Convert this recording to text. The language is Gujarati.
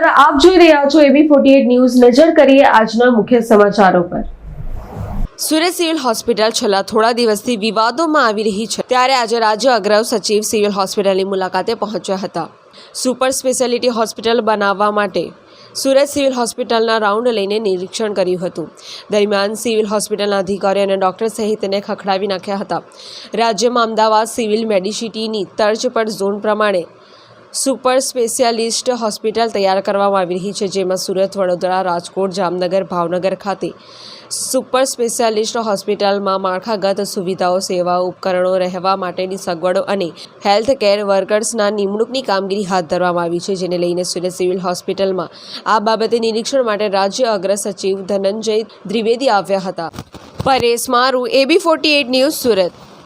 રહ્યા છો એબી ફોર્ટી ન્યૂઝ. નજર કરીએ આજના મુખ્ય સમાચારો પર. સુરત સિવિલ હોસ્પિટલ છેલ્લા થોડા દિવસથી વિવાદોમાં આવી રહી છે. ત્યારે આજે રાજ્ય અગ્રવ સચિવ સિવિલ હોસ્પિટલની મુલાકાતે પહોંચ્યા હતા. સુપર સ્પેશિયાલિટી હોસ્પિટલ બનાવવા માટે સુરત સિવિલ હોસ્પિટલના રાઉન્ડ લઈને નિરીક્ષણ કર્યું હતું. દરમિયાન સિવિલ હોસ્પિટલના અધિકારીઓ અને ડોક્ટર સહિતને ખખડાવી નાખ્યા હતા. રાજ્યમાં અમદાવાદ સિવિલ મેડિસિટીની તર્જ પર ઝોન પ્રમાણે સુપર સ્પેશિયાલિસ્ટ હોસ્પિટલ તૈયાર કરવામાં આવી રહી છે, જેમાં સુરત, વડોદરા, રાજકોટ, જામનગર, ભાવનગર ખાતે સુપર સ્પેશિયાલિસ્ટ હોસ્પિટલમાં માળખાગત સુવિધાઓ, સેવાઓ, ઉપકરણો રહેવા માટેની સગવડો અને હેલ્થ કેર વર્કર્સના નિમણૂકની કામગીરી હાથ ધરવામાં આવી છે, જેને લઈને સુરત સિવિલ હોસ્પિટલમાં આ બાબતે નિરીક્ષણ માટે રાજ્ય અગ્ર સચિવ ધનંજય દ્વિવેદી આવ્યા હતા. પરેશ મારું, એબી ફોર્ટી ન્યૂઝ સુરત.